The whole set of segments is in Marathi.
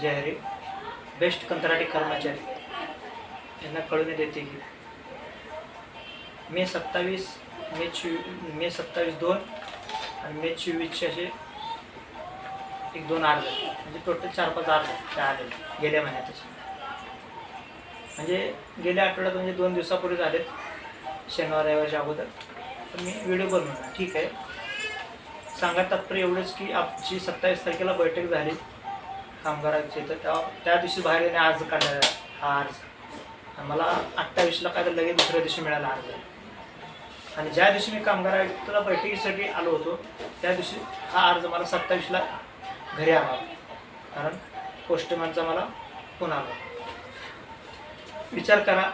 जयहरी बेस्ट कंत्राटी कर्मचारी. यांना कळून देते की मे सत्तावीस मे चो मे सत्तावीस दोन आणि मे चोवीसचे असे एक दोन अर्ज म्हणजे टोटल चार पाच अर्ज त्या आले गेल्या महिन्यातच. म्हणजे गेल्या आठवड्यात म्हणजे दोन दिवसापूर्वी झालेत. शनिवार रविवारच्या अगोदर. तर मी व्हिडिओ बनवणार. ठीक आहे. सांगा तात्पर्य एवढंच की आमची सत्तावीस तारखेला बैठक झाली. कामगारांची. तर त्या त्या दिवशी बाहेर येणे अर्ज काढला हा अर्ज. मला अठ्ठावीसला काय तर लगेच दुसऱ्या दिवशी मिळाला अर्ज. आणि ज्या दिवशी मी कामगार आयुक्तला बैठकीसाठी आलो होतो त्या दिवशी हा अर्ज मला सत्तावीसला घरी आला. कारण पोस्टमॅनचा मला फोन आला. विचार करा.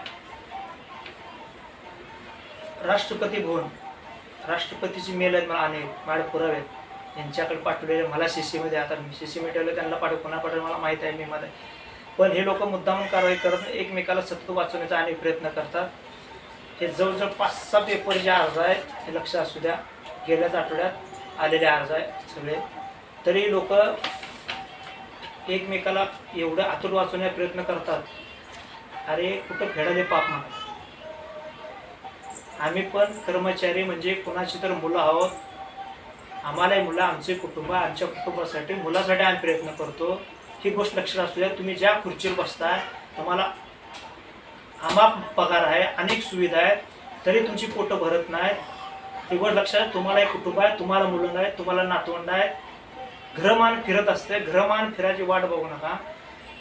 राष्ट्रपती भवन. राष्ट्रपतीची मेल आहेत मला अनेक. माझे पुरावे आहेत. यांच्याकडे पाठवलेले मला सी सीमध्ये आता मी सी सी ठेवलं त्यांना पाठव पुन्हा पाठवलं मला माहीत आहे मी मध्ये. पण हे लोक मुद्दामून कारवाई करत नाही, एकमेकाला सतत वाचवण्याचा आणि प्रयत्न करतात. हे जवळजवळ पाच सहा पेपर जे अर्ज आहेत हे लक्ष असू द्या. गेल्याच आठवड्यात आलेले अर्ज आहेत सगळे. तरी लोक एकमेकाला एवढं आतुर वाचवण्याचा प्रयत्न करतात. अरे कुठं फेडाले पाप म्हणा आम्ही पण कर्मचारी म्हणजे कोणाची तर मुलं आहोत. आम्हालाही मुलं आमचे कुटुंब आमच्या कुटुंबासाठी मुलासाठी आम्ही प्रयत्न करतो. ही गोष्ट लक्षात असू द्या तुम्ही ज्या खुर्चीवर बसताय तुम्हाला आमाप पगार आहे अनेक सुविधा आहेत तरी तुमची पोटं भरत नाहीत. ही गोष्ट लक्षात तुम्हाला एक कुटुंब आहे तुम्हाला मुलं आहेत तुम्हाला नातवंड आहेत. घरमान फिरत असते घरमान फिरायची वाट बघू नका.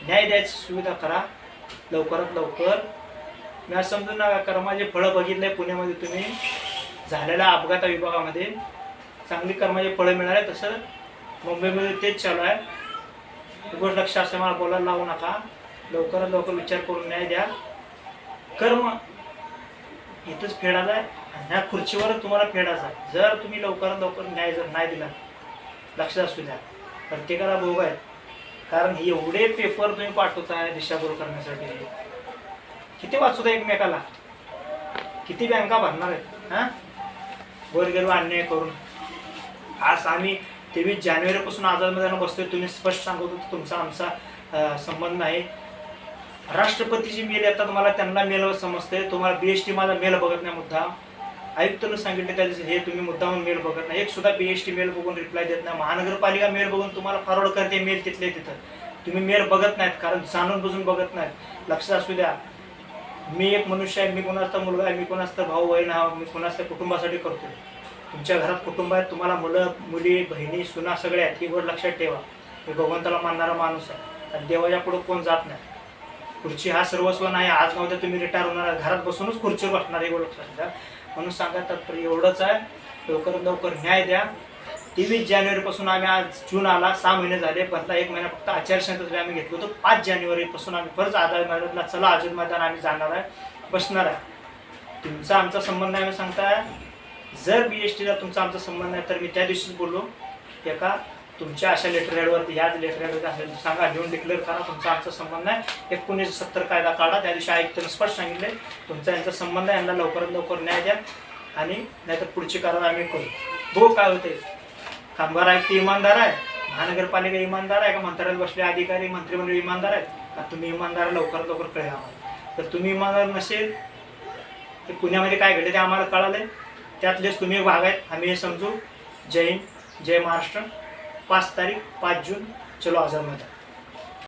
न्याय द्यायची सुविधा करा लवकरात लवकर. मी असं समजून नका करा माझे फळं बघितले पुण्यामध्ये तुम्ही. झालेल्या अपघाता विभागामध्ये. चांगली कर्माचे फळं मिळाले तसं मुंबईमध्ये तेच चालू आहे. ही लक्ष असं मला बोलायला लावू नका. लवकरात लवकर विचार करून न्याय द्या. कर्म इथंच फेडायचा आहे आणि ह्या खुर्चीवर तुम्हाला फेडायचा आहे. जर तुम्ही लवकरात लवकर न्याय जर नाही दिला लक्षात असू द्या. प्रत्येकाला भोग आहे कारण एवढे पेपर तुम्ही पाठवताय दिशाभूल करण्यासाठी. किती वाचू द्या एकमेकाला? किती बँका भरणार आहेत हां? गोरगरीब अन्याय करून. आज आम्ही तेवीस जानेवारीपासून आझादमध्ये मैदानात बसतोय. तुम्ही स्पष्ट सांगत होतो तुमचा आमचा संबंध नाही राष्ट्रपतीची मेल येतात मला त्यांना मेल समजते तुम्हाला बी एस टी माझा मेल बघत नाही मुद्दा आयुक्तानं सांगितलं त्या दिवशी हे तुम्ही मुद्दा मेल बघत नाही. एक सुद्धा बी एस टी मेल बघून रिप्लाय देत नाही. महानगरपालिका मेल बघून तुम्हाला फॉरवर्ड करते मेल तिथले तिथं. तुम्ही मेल बघत नाहीत कारण जाणून बुजून बघत नाहीत. लक्षात असू द्या. मी एक मनुष्य आहे मी कोणाचा मुलगा आहे मी कोणाचा भाऊ बहीण आहे मी कोणाच्या कुटुंबासाठी करतो तुमच्या घरात कुटुंब आहे तुम्हाला मुलं मुली बहिणी सुना सगळ्या आहेत ही गोष्ट लक्षात ठेवा. मी भगवंताला मानणारा माणूस आहे. आणि देवाच्या पुढं कोण जात नाही. खुर्ची हा सर्वस्व नाही आज नव्हतं तुम्ही रिटायर होणार घरात बसूनच खुर्चीवर बसणार हे गोष्ट लक्षात द्या म्हणून सांगा तात्पर्य एवढंच आहे. लवकरात लवकर न्याय द्या. तेवीस जानेवारीपासून आम्ही आज जून आला सहा महिने झाले. बदला एक महिना फक्त आचारसंहितेसाठी आम्ही घेतलो होतो. पाच जानेवारीपासून आम्ही परत आधार मैदानाला चला अजून मैदान आम्ही जाणार आहे बसणार आहे. तुमचा आमचा संबंध आहे सांगताय. जर बी एस टीला तुमचा आमचा संबंध आहे तर मी त्या दिवशीच बोललो एका तुमच्या अशा लेटर हेडवरती ह्याच लेटर हेडवरती असेल सांगा लिहून डिक्लेअर करा तुमचा आमचा संबंध आहे एकोणीसशे सत्तर कायदा काढा त्या दिवशी आयुक्तांनी स्पष्ट सांगितले तुमचा यांचा संबंध आहे यांना लवकरात लवकर न्याय द्या आणि नाहीतर पुढची कारवाई आम्ही करू. बो काय होते कामगार आयुक्त इमानदार आहे महानगरपालिका इमानदार आहे का मंत्रालयात बसले अधिकारी मंत्रिमंडळ इमानदार आहेत? का तुम्ही इमानदार लवकरात लवकर कळा आम्हाला तर तुम्ही इमानदार नसेल तर पुण्यामध्ये काय घडले ते आम्हाला कळालं त्यातलेच तुम्ही भाग आहेत. आम्ही हे समजू. जय हिंद जय महाराष्ट्र. पाच तारीख पाच जून. चलो आझाद मैदान.